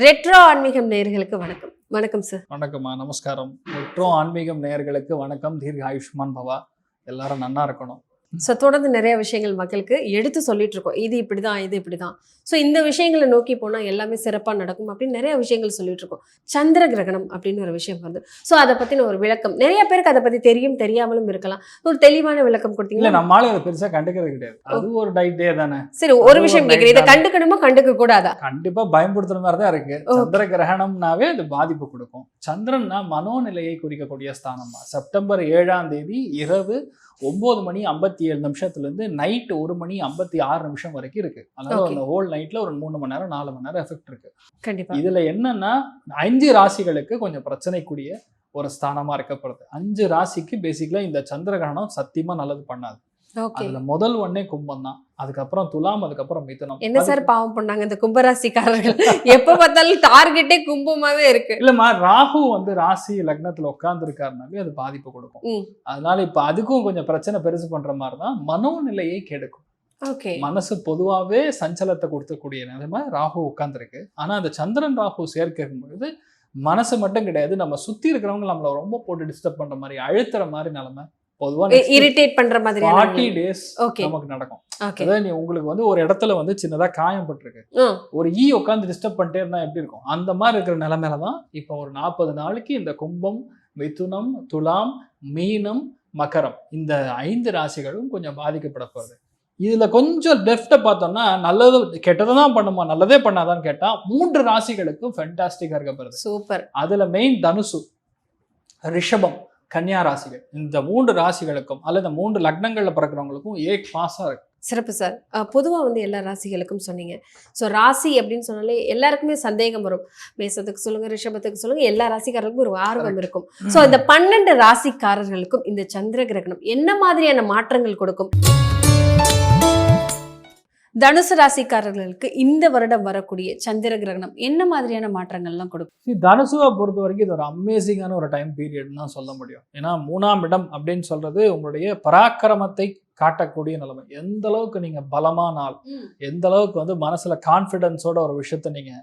Retro ஆன்மீகம் நேயர்களுக்கு வணக்கம். வணக்கம் சார் வணக்கம்மா. நமஸ்காரம். மெட்ரோ ஆன்மீகம் நேயர்களுக்கு வணக்கம். தீர்க்க ஆயுஷ்மான் பவா. எல்லாரும் நன்னா இருக்கணும். ஸோ தொடர்ந்து நிறைய விஷயங்கள் மக்களுக்கு எடுத்து சொல்லிட்டு இருக்கோம் இது இப்படிதான் இது இப்படிதான். ஸோ இந்த விஷயங்களை நோக்கி போனால் எல்லாமே சிறப்பாக நடக்கும் அப்படின்னு நிறைய விஷயங்கள் சொல்லிட்டு இருக்கோம் சந்திர கிரகணம் அப்படின்னு ஒரு விஷயம் வருது. ஸோ அதை பற்றின ஒரு விளக்கம். நிறைய பேருக்கு அதை பற்றி தெரியும் தெரியாமலும் இருக்கலாம். ஒரு தெளிவான விளக்கம் இல்ல கொடுத்தீங்களா நம்மளால அதை பெருசா கண்டுக்கிறது கிடையாது. அது ஒரு டைட் டே தானே. சரி ஒரு விஷயம் கேட்குறேன் இதை கண்டுக்கணுமா கண்டுக்க கூடாதா? கண்டிப்பா பயன்படுத்துற மாதிரி தான் இருக்கு. சந்திர கிரகணம்னாவே அது பாதிப்பு கொடுக்கும். சந்திரன்னா மனோநிலையை குறிக்கக்கூடிய ஸ்தானமா செப்டம்பர் ஏழாம் தேதி இரவு ஒன்பது மணி ஐம்பத்தி ஏழு நிமிஷத்துல இருந்து நைட் ஒரு மணி ஐம்பத்தி ஆறு நிமிஷம் வரைக்கும் இருக்கு. அதனால. அந்த ஹோல் நைட்ல ஒரு மூணு மணி நேரம் நாலு மணி நேரம் எஃபெக்ட் இருக்கு. கண்டிப்பா. இதுல என்னன்னா அஞ்சு ராசிகளுக்கு கொஞ்சம் பிரச்சனைக்குரிய ஒரு ஸ்தானமா இருக்கப்படுது. அஞ்சு ராசிக்கு பேசிக்கலா இந்த சந்திர கிரகணம் சத்தியமா நல்லது பண்ணாது. அதுல முதல் ஒன்னே கும்பம் தான் அதுக்கப்புறம் துலாம் அதுக்கப்புறம் மிதுனம். என்ன சார் பாவம் பண்ணாங்க இந்த கும்பராசிக்காரர்கள்? எப்ப பார்த்தாலும் டார்கெட்டே கும்பமாவே இருக்கு. இல்லம்மா ராகு வந்து ராசி லக்னத்துல உட்கார்ந்து இருக்காருனாலே அது பாதிப்பு கொடுக்கும். அதனால இப்ப அதுக்கும் கொஞ்சம் பிரச்சனை பெருசு பண்ற மாதிரி தான் மனோநிலையை கெடுக்கும். ஓகே. மனசு பொதுவாவே சஞ்சலத்தை கொடுக்கக்கூடிய நிலைமை ராகு உட்கார்ந்துருக்கு. ஆனா அந்த சந்திரன் ராகு சேர்க்கும் பொழுது மனசு மட்டும் கிடையாது நம்ம சுத்தி இருக்கிறவங்க நம்மள ரொம்ப போட்டு டிஸ்டர்ப் பண்ற மாதிரி அழுத்துற மாதிரி நிலைமை பொதுவா இரிட்டேட் பண்ற ஃபார்ட்டி மாதிரி டேஸ் ஓகே நமக்கு நடக்கும். அதாவது நீ உங்களுக்கு வந்து ஒரு இடத்துல வந்து சின்னதா காயம் பட்டிருக்கு. ஒரு ஈ உட்காந்து டிஸ்டர்ப் பண்ணிட்டே இருந்தா எப்படி இருக்கும்? அந்த மாதிரி இருக்கிற நிலைமையில தான் இப்போ ஒரு நாற்பது நாளைக்கு இந்த கும்பம் மிதுனம் துலாம் மீனம் மகரம் இந்த ஐந்து ராசிகளும் கொஞ்சம் பாதிக்கப்பட போகுது. இதுல கொஞ்சம் டெஃப்ட பார்த்தோம்னா நல்லது கெட்டதை தான் பண்ணுமா? நல்லதே பண்ணாதான்னு கேட்டா மூன்று ராசிகளுக்கும் ஃபென்டாஸ்டிக்கா இருக்க போகுது. சூப்பர் அதுல மெயின் தனுசு ரிஷபம். கன்னியா ராசிகள். இந்த மூன்று ராசிகளுக்கும் அல்லது மூன்று லக்னங்கள்ல பிறக்கிறவங்களுக்கும் ஏ கிளாஸா இருக்கு. சிறப்பு சார். பொதுவாக வந்து எல்லா ராசிகளுக்கும் சொன்னீங்க. ஸோ ராசி அப்படின்னு சொன்னாலே எல்லாருக்குமே சந்தேகம் வரும். மேசத்துக்கு சொல்லுங்க ரிஷபத்துக்கு சொல்லுங்க எல்லா ராசிக்காரர்களுக்கும் ஒரு ஆர்வம். இருக்கும். ஸோ இந்த பன்னெண்டு ராசிக்காரர்களுக்கும் இந்த சந்திர கிரகணம் என்ன மாதிரியான மாற்றங்கள் கொடுக்கும்? தனுசு ராசிக்காரர்களுக்கு இந்த வருடம் வரக்கூடிய சந்திர கிரகணம் என்ன மாதிரியான மாற்றங்கள்லாம் கொடுக்கும்? தனுசுவை பொறுத்த வரைக்கும் இது ஒரு அமேசிங்கான ஒரு டைம் பீரியட் தான் சொல்ல முடியும். ஏன்னா மூணாம் இடம் அப்படின்னு சொல்றது உங்களுடைய பராக்கிரமத்தை காட்டக்கூடிய நிலைமை. எந்த அளவுக்கு நீங்க பலமான ஆள் எந்த அளவுக்கு வந்து மனசுல கான்ஃபிடென்ஸோட ஒரு விஷயத்த நீங்க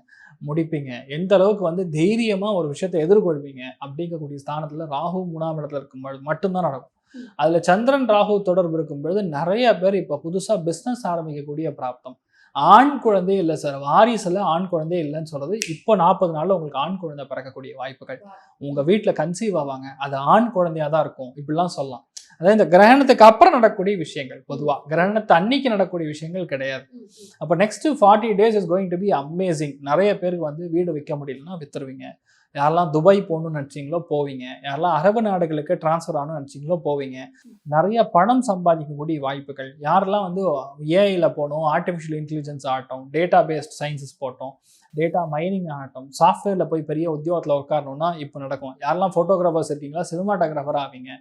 முடிப்பீங்க எந்த அளவுக்கு வந்து தைரியமா ஒரு விஷயத்தை எதிர்கொள்வீங்க அப்படிங்கக்கூடிய ஸ்தானத்துல ராகு மூணாம் இடத்துல இருக்கும்போது மட்டும்தான் நடக்கும். அதுல சந்திரன் ராகு தொடர்பு இருக்கும் பொழுது நிறைய பேர் இப்ப புதுசா பிசினஸ் ஆரம்பிக்கக்கூடிய பிராப்தம். ஆண் குழந்தை இல்லை சார் வாரிசுல ஆண் குழந்தை இல்லைன்னு சொல்றது இப்போ நாற்பது நாள்ல உங்களுக்கு ஆண் குழந்தை பிறக்கக்கூடிய வாய்ப்புகள். உங்க வீட்டுல கன்சீவ் ஆவாங்க. அது ஆண் குழந்தையா தான் இருக்கும். இப்படிலாம் சொல்லலாம். அதாவது இந்த கிரகணத்துக்கு அப்புறம் நடக்கக்கூடிய விஷயங்கள் பொதுவா. கிரகணத்தை அன்னைக்கு நடக்கக்கூடிய விஷயங்கள் கிடையாது. அப்போ next forty days is going to be amazing நிறைய பேருக்கு வந்து வீடு விற்க முடியலன்னா வித்துருவீங்க. யாரெல்லாம் துபாய் போகணும்னு நினச்சிங்களோ போவீங்க. யாரெல்லாம் அரபு நாடுகளுக்கு ட்ரான்ஸ்ஃபர் ஆகணும்னு நினச்சிங்களோ போவீங்க. நிறைய பணம் சம்பாதிக்கக்கூடிய வாய்ப்புகள். யாரெல்லாம் வந்து ஏஐயில் போகணும் ஆர்டிஃபிஷியல் இன்டெலிஜென்ஸ் ஆகட்டும் டேட்டா பேஸ்ட் சயின்சஸ் போட்டோம் டேட்டா மைனிங் ஆகட்டும் சாஃப்ட்வேரில் போய் பெரிய உத்தியோகத்தில் உட்காரணும்னா இப்போ நடக்கும். யாரெல்லாம் ஃபோட்டோகிராஃபர்ஸ் இருக்கீங்களா சினிமாட்டோகிராஃபர் ஆவீங்க.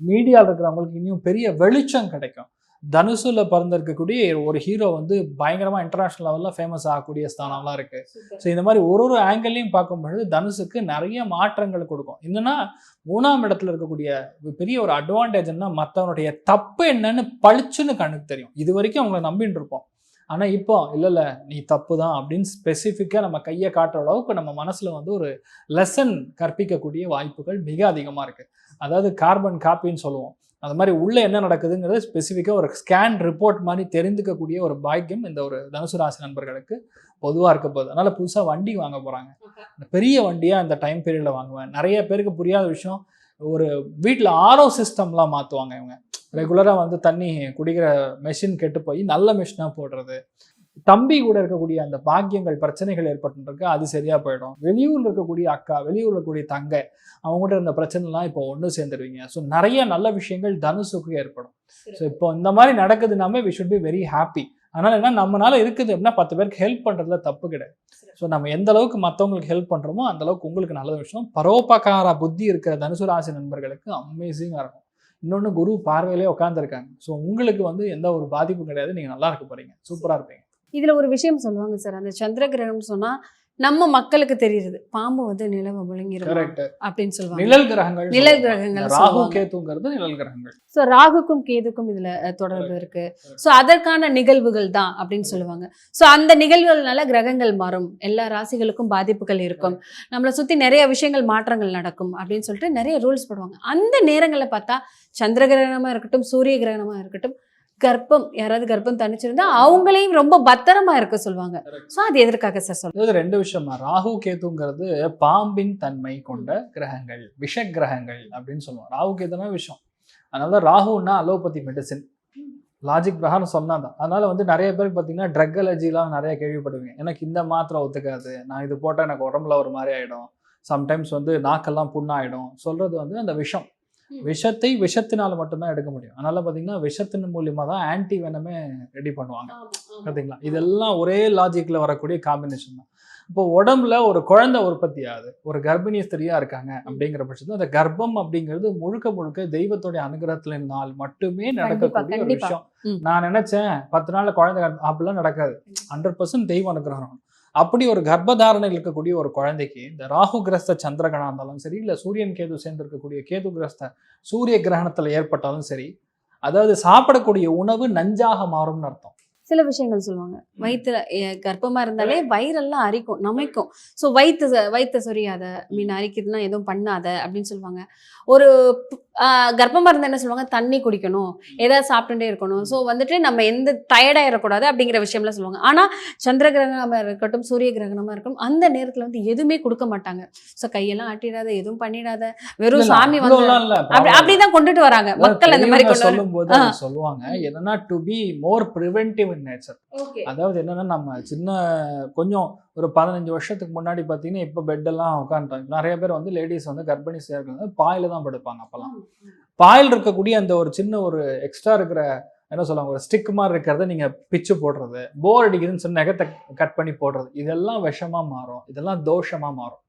மீடியாவில் இருக்கிறவங்களுக்கு இன்னும் பெரிய வெளிச்சம் கிடைக்கும். தனுசுல பிறந்திருக்கக்கூடிய ஒரு ஹீரோ வந்து பயங்கரமா இன்டர்நேஷனல் லெவல்ல ஃபேமஸ் ஆகக்கூடிய ஸ்தானம்லாம் இருக்கு. ஸோ இந்த மாதிரி ஒரு ஒரு ஆங்கிள்லையும் பார்க்கும் பொழுது தனுசுக்கு நிறைய மாற்றங்கள் கொடுக்கும். என்னன்னா மூணாம் இடத்துல இருக்கக்கூடிய பெரிய ஒரு அட்வான்டேஜ்னா மற்றவனுடைய தப்பு என்னன்னு பளிச்சுன்னு கண்ணுக்கு தெரியும். இது வரைக்கும் அவங்கள நம்பின்னு இருப்போம். ஆனா இப்போ இல்ல இல்ல நீ தப்பு தான் அப்படின்னு ஸ்பெசிஃபிக்கா நம்ம கையை காட்டுற அளவுக்கு நம்ம மனசுல வந்து ஒரு லெசன் கற்பிக்கக்கூடிய வாய்ப்புகள் மிக அதிகமா இருக்கு. அதாவது கார்பன் காப்பின்னு சொல்லுவோம். அது மாதிரி உள்ள என்ன நடக்குதுங்கிறது ஸ்பெசிஃபிக்காக ஒரு ஸ்கேன் ரிப்போர்ட் மாதிரி தெரிந்துக்கக்கூடிய ஒரு பாக்கியம் இந்த ஒரு தனுசு ராசி நண்பர்களுக்கு பொதுவாக இருக்க போகுது. அதனால புதுசாக வண்டி வாங்க போகிறாங்க பெரிய வண்டியாக இந்த டைம் பீரியடில் வாங்குவேன். நிறைய பேருக்கு புரியாத விஷயம் ஒரு வீட்டில் ஆரோ சிஸ்டம்லாம் மாற்றுவாங்க இவங்க. ரெகுலராக வந்து தண்ணி குடிக்கிற மெஷின் கெட்டு போய் நல்ல மிஷினாக போடுறது. தம்பி கூட இருக்கக்கூடிய அந்த பாக்கியங்கள் பிரச்சனைகள் ஏற்பட்டுருக்கு அது சரியா போயிடும். வெளியூர்ல இருக்கக்கூடிய அக்கா வெளியூர்ல இருக்கக்கூடிய தங்கை அவங்க கூட இருந்த பிரச்சனைலாம் இப்போ ஒன்று சேர்ந்துருவீங்க. ஸோ நிறைய நல்ல விஷயங்கள் தனுசுக்கு ஏற்படும். ஸோ இப்போ இந்த மாதிரி நடக்குதுனாமே we should be very happy அதனால என்ன நம்மளால இருக்குது அப்படின்னா பத்து பேருக்கு ஹெல்ப் பண்றதுல தப்பு கிடையாது. ஸோ நம்ம எந்த அளவுக்கு மற்றவங்களுக்கு ஹெல்ப் பண்றோமோ அந்த அளவுக்கு உங்களுக்கு நல்ல விஷயம். பரோபகார புத்தி இருக்கிற தனுசு ராசி நண்பர்களுக்கு அமேசிங்காக இருக்கும். இன்னொன்று குரு பார்வையிலே உட்காந்துருக்காங்க ஸோ உங்களுக்கு வந்து எந்த ஒரு பாதிப்பும் கிடையாது. நீங்கள் நல்லா இருக்க போகிறீங்க சூப்பராக இருப்பீங்க. இதில் ஒரு விஷயம் சொல்லுவாங்க சார். அந்த சந்திர கிரகணம் சொன்னால் நம்ம மக்களுக்கு தெரியுது பாம்பு வந்து நிலவை விழுங்கிரும் அப்படின்னு சொல்லுவாங்க. நிழல் கிரகங்கள் நிழல். கிரகங்கள் ராகு. கேத்துங்கிறது நிழல் கிரகங்கள். ஸோ ராகுக்கும் கேதுக்கும் இதுல தொடர்பு இருக்கு. ஸோ அதற்கான நிகழ்வுகள் தான் அப்படின்னு சொல்லுவாங்க. ஸோ அந்த நிகழ்வுகள்னால கிரகங்கள் மாறும். எல்லா ராசிகளுக்கும் பாதிப்புகள் இருக்கும். நம்மளை சுத்தி நிறைய விஷயங்கள் மாற்றங்கள் நடக்கும் அப்படின்னு சொல்லிட்டு நிறைய ரூல்ஸ் போடுவாங்க. அந்த நேரங்களை பார்த்தா சந்திர கிரகணமா இருக்கட்டும் சூரிய கிரகணமா இருக்கட்டும் கர்ப்பம் யாராவது கர்ப்பம் தனிச்சிருந்தா அவங்களையும் ரொம்ப பத்திரமா இருக்க சொல்லுவாங்க. ஸோ அது எதற்காக சார் சொல்லுவாங்க அதாவது ரெண்டு விஷயமா? ராகு கேத்துங்கிறது பாம்பின் தன்மை கொண்ட கிரகங்கள் விஷ கிரகங்கள் அப்படின்னு சொல்லுவோம். ராகு கேத்துனா விஷம். அதனால ராகுன்னா அலோபதி மெடிசின் லாஜிக் பிரகாரம் சொன்னாதான். அதனால வந்து நிறைய பேருக்கு பார்த்தீங்கன்னா ட்ரக் அலர்ஜிலாம் நிறைய கேள்விப்படுவீங்க. எனக்கு இந்த மாத்திரை ஒத்துக்காது. நான் இது போட்டால் எனக்கு உடம்புல ஒரு மாதிரி ஆயிடும். சம்டைம்ஸ் வந்து நாக்கெல்லாம் புண்ணாயிடும். சொல்றது வந்து அந்த விஷம். விஷத்தை விஷத்தினால மட்டும்தான் எடுக்க முடியும். அதனால பார்த்தீங்கன்னா விஷத்தின் மூலியமா தான் ஆன்டி வெனமே ரெடி பண்ணுவாங்க. பார்த்தீங்களா? இதெல்லாம் ஒரே லாஜிக்ல வரக்கூடிய காம்பினேஷன் தான். இப்போ உடம்புல ஒரு குழந்தை உற்பத்தி ஆகுது ஒரு கர்ப்பிணி ஸ்திரியா இருக்காங்க அப்படிங்கிற பட்சத்துல அந்த கர்ப்பம் அப்படிங்கிறது முழுக்க முழுக்க தெய்வத்துடைய அனுகிரகத்தினால் மட்டுமே நடக்கக்கூடிய ஒரு. விஷயம். நான் நினைச்சேன் பத்து நாள்ல குழந்தை அப்படிலாம் நடக்காது. ஹண்ட்ரட் பர்சன்ட் தெய்வ அனுகிரகம். அப்படி ஒரு கர்ப்பதாரணை இருக்கக்கூடிய ஒரு குழந்தைக்கு இந்த ராகு கிரஸ்த சந்திரகணம் இருந்தாலும் சரி இல்லை சூரியன் கேது சேர்ந்திருக்கக்கூடிய கேது கிரஸ்த சூரிய கிரகணத்தில் ஏற்பட்டாலும் சரி அதாவது சாப்பிடக்கூடிய உணவு நஞ்சாக மாறும்னு அர்த்தம். சில விஷயங்கள் சொல்லுவாங்க. வயிற்றுல கர்ப்பமா இருந்தாலே வயிறெல்லாம் அரிக்கும் நமைக்கும். ஸோ வயிற்று வயிற்று சொரியாத மீன் அரிக்குதுன்னா எதுவும் பண்ணாத அப்படின்னு சொல்லுவாங்க. ஒரு கர்ப்பமா இருந்தா என்ன சொல்லுவாங்க? தண்ணி குடிக்கணும். ஏதாவது சாப்பிட்டுட்டே இருக்கணும். ஸோ வந்துட்டு நம்ம எந்த டயர்டாயிடக்கூடாது அப்படிங்கிற விஷயம்லாம் சொல்லுவாங்க. ஆனா சந்திர கிரகணமா இருக்கட்டும் சூரிய கிரகணமா இருக்கட்டும் அந்த நேரத்துல வந்து எதுவுமே கொடுக்க மாட்டாங்க. ஸோ கையெல்லாம் ஆட்டிடாத எதுவும் பண்ணிடாத வெறும் சாமி வந்து அப்படி. அப்படிதான் கொண்டுட்டு வராங்க. மக்கள் அந்த மாதிரி சொல்லும்போது சொல்லுவாங்க என்னன்னா to be more preventive in nature அதாவது என்னன்னா நம்ம சின்ன கொஞ்சம் ஒரு பதினஞ்சு வருஷத்துக்கு முன்னாடி பார்த்தீங்கன்னா இப்போ பெட்டெல்லாம் உட்காந்துட்டோம் நிறைய பேர் வந்து லேடிஸ் வந்து கர்ப்பிணி சேர்க்கிறது பாயில தான் படுப்பாங்க அப்பெல்லாம். பாயில் இருக்கக்கூடிய அந்த ஒரு சின்ன ஒரு எக்ஸ்ட்ரா இருக்கிற என்ன சொல்லுவாங்க ஒரு ஸ்டிக் மாதிரி இருக்கிறத நீங்க பிச்சு போடுறது போர் அடிக்குதுன்னு சொல்லி நகத்தை கட் பண்ணி போடுறது இதெல்லாம் விஷமா மாறும். இதெல்லாம் தோஷமா மாறும்.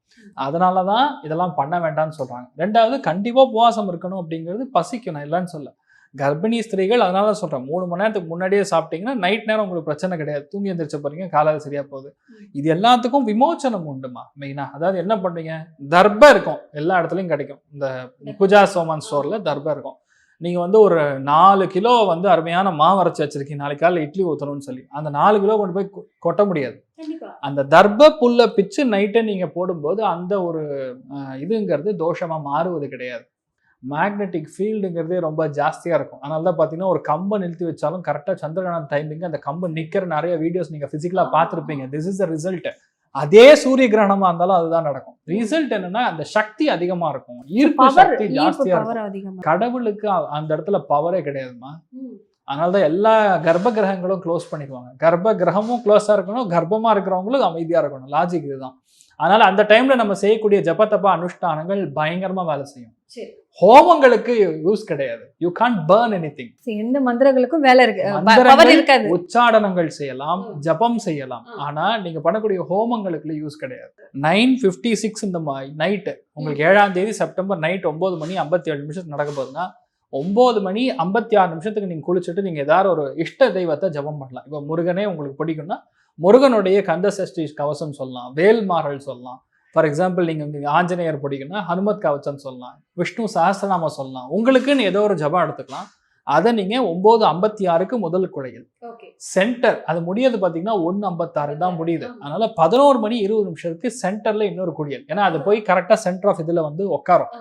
அதனால தான் இதெல்லாம் பண்ண வேண்டாம்னு சொல்றாங்க. ரெண்டாவது கண்டிப்பா உபவாசம் இருக்கணும் அப்படிங்கிறது பசிக்கும் நான் இல்லைன்னு சொல்ல. கர்ப்பிணி ஸ்திரீகள் அதனால தான் சொல்றேன். மூணு மணி நேரத்துக்கு முன்னாடியே சாப்பிட்டீங்கன்னா நைட் நேரம் உங்களுக்கு பிரச்சனை கிடையாது. தூங்கி எந்திரிச்ச போறீங்க காலையில சரியா போகுது. இது எல்லாத்துக்கும் விமோச்சனம் உண்டுமா? மெயினா அதாவது என்ன பண்ணுவீங்க? தர்ப இருக்கும். எல்லா இடத்துலயும் கிடைக்கும். இந்த பூஜா சோமன் ஸ்டோர்ல தர்ப இருக்கும். நீங்க வந்து ஒரு நாலு கிலோ வந்து அருமையான மாவு அரைச்சு வச்சிருக்கீங்க. நாளைக்கு காலையில் இட்லி ஊற்றணும்னு சொல்லி. அந்த நாலு கிலோ கொண்டு போய் கொட்ட முடியாது. அந்த தர்ப புல்லை பிச்சு நைட்டை நீங்க போடும்போது அந்த ஒரு இதுங்கிறது தோஷமா மாறுவது கிடையாது. மேக்னெட்டிக் ஃபீல்டுங்கிறதே ரொம்ப ஜாஸ்தியா இருக்கும். அதனால தான் பார்த்தீங்கன்னா ஒரு கம்பை நிறுத்தி வச்சாலும் கரெக்டாக சந்திரகிரகணம் டைமிங் அந்த கம்பு நிக்கிற நிறைய வீடியோஸ் நீங்க பிசிக்கலா பார்த்துருப்பீங்க. திஸ் இஸ் த ரிசல்ட் அதே சூரிய கிரகணமா இருந்தாலும் அதுதான் நடக்கும். ரிசல்ட் என்னன்னா அந்த சக்தி அதிகமா இருக்கும். ஈர்ப்பு சக்தி ஈர்ப்பு ஜாஸ்தியா பவர் இருக்கும். கடவுளுக்கு அந்த இடத்துல பவரே கிடையாதுமா அதனால தான் எல்லா கர்ப்ப கிரகங்களும் க்ளோஸ் பண்ணிக்குவாங்க. கர்ப்ப கிரகமும் க்ளோஸாக இருக்கணும் கர்ப்பமா இருக்கிறவங்களும் அமைதியா இருக்கணும். லாஜிக் இதுதான். அதனால அந்த டைம்ல நம்ம செய்யக்கூடிய ஜபத்தப்பா அனுஷ்டானங்கள் பயங்கரமா வேலை செய்யும். சரி. ஹோமங்களுக்கு யூஸ் கிடையாது. You can burn anything எந்த மந்திரங்களுக்கும் வேலை இருக்கு. உச்சாடனங்கள் செய்யலாம். ஜபம் செய்யலாம். ஆனா நீங்க பண்ணக்கூடிய ஹோமங்களுக்கு யூஸ் கிடையாது. நைன் ஃபிஃப்டி சிக்ஸ் இந்த நைட்டு உங்களுக்கு ஏழாம் தேதி செப்டம்பர் நைட் ஒன்பது மணி ஐம்பத்தி ஏழு நிமிஷத்துக்கு நடக்க போகுதுன்னா ஒன்பது மணி ஐம்பத்தி ஆறு நிமிஷத்துக்கு நீங்க குளிச்சுட்டு நீங்க ஏதாவது ஒரு இஷ்ட தெய்வத்தை ஜபம் பண்ணலாம். இப்போ முருகனே உங்களுக்கு பிடிக்கும்னா முருகனுடைய கந்த சஷ்டி கவசம் சொல்லலாம் வேல்மாறல் சொல்லலாம். ஃபார் எக்ஸாம்பிள் நீங்க இங்க ஆஞ்சநேயர் பிடிக்கும்னா ஹனுமத் கவச்சம் சொல்லலாம் விஷ்ணு சஹஸ்ரநாமம் சொல்லலாம். உங்களுக்குன்னு ஏதோ ஒரு ஜபம் எடுத்துக்கலாம். அதை நீங்க ஒன்பது ஐம்பத்தி ஆறுக்கு முதல் குழையில் சென்டர் அது முடியாது பார்த்தீங்கன்னா ஒன்று ஐம்பத்தாறு தான் முடியுது. அதனால பதினோரு மணி இருபது நிமிஷத்துக்கு சென்டர்ல இன்னொரு குடியல். ஏன்னா அது போய் கரெக்டாக சென்டர் ஆஃப் இதில் வந்து உட்காரும்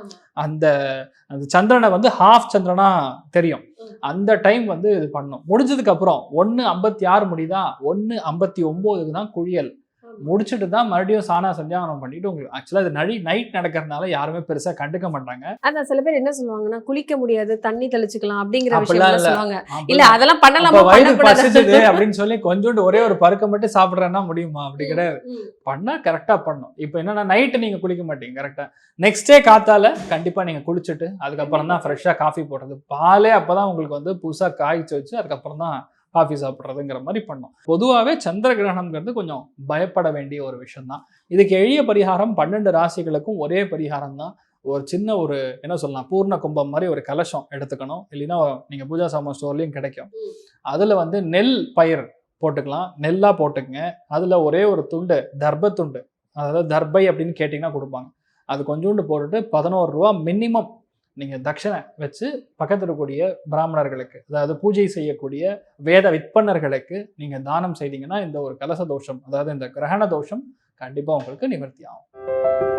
அந்த அந்த சந்திரனை வந்து ஹாஃப் சந்திரனா தெரியும். அந்த டைம் வந்து இது பண்ணும். முடிஞ்சதுக்கு அப்புறம் ஒன்று ஐம்பத்தி ஆறு முடியுதா? ஒன்று ஐம்பத்தி ஒம்போதுக்கு தான் குழியல் முடிச்சுட்டு தான் மறுபடியும் சாணா சந்தியாவனம் பண்ணிட்டு உங்களுக்கு ஆக்சுவலாக இது நடி நைட் நடக்கிறதுனால யாருமே பெருசா கண்டுக்க மாட்டாங்க. அதான் சில பேர் என்ன சொல்லுவாங்கன்னா குளிக்க முடியாது தண்ணி தெளிச்சுக்கலாம் அப்படிங்கிற விஷயம். சொல்லுவாங்க. இல்ல அதெல்லாம் பண்ணலாமா? வயிறு பசிச்சுது அப்படின்னு சொல்லி கொஞ்சோண்டு ஒரே ஒரு பருக்க மட்டும் சாப்பிடுறேன்னா முடியுமா? அப்படி கிடையாது. பண்ணா கரெக்டா பண்ணும். இப்போ என்னன்னா நைட்டு நீங்க குளிக்க மாட்டீங்க கரெக்டா நெக்ஸ்ட் டே காத்தால கண்டிப்பா நீங்க குளிச்சுட்டு அதுக்கப்புறம் தான் ஃப்ரெஷ்ஷா காஃபி போடுறது. பாலே அப்பதான் உங்களுக்கு வந்து புதுசா காய்ச்சி வச்சு அதுக்கப்புறம் தான் காஃபி சாப்பிட்றதுங்கிற மாதிரி பண்ணும். பொதுவாகவே சந்திர கிரகணம்ங்கிறது கொஞ்சம் பயப்பட வேண்டிய ஒரு விஷயம் தான் இதுக்கு எளிய பரிகாரம் பன்னெண்டு ராசிகளுக்கும் ஒரே பரிகாரம் தான் ஒரு சின்ன ஒரு என்ன சொல்லலாம் பூர்ண கும்பம் மாதிரி ஒரு கலசம் எடுத்துக்கணும். இல்லைன்னா நீங்க பூஜா சாமான் ஸ்டோர்லயும் கிடைக்கும். அதுல வந்து நெல் பயிர் போட்டுக்கலாம். நெல்லா போட்டுக்கங்க. அதில் ஒரே ஒரு துண்டு தர்ப துண்டு. அதாவது தர்பை அப்படின்னு கேட்டிங்கன்னா கொடுப்பாங்க. அது கொஞ்சோண்டு போட்டுட்டு பதினோரு ரூபா மினிமம் நீங்கள் தட்சணை வச்சு பக்கத்தில் இருக்கக்கூடிய பிராமணர்களுக்கு அதாவது பூஜை செய்யக்கூடிய வேத விற்பனர்களுக்கு நீங்கள் தானம் செய்தீங்கன்னா இந்த ஒரு கலச தோஷம் அதாவது இந்த கிரகண தோஷம் கண்டிப்பாக உங்களுக்கு நிவர்த்தி ஆகும்.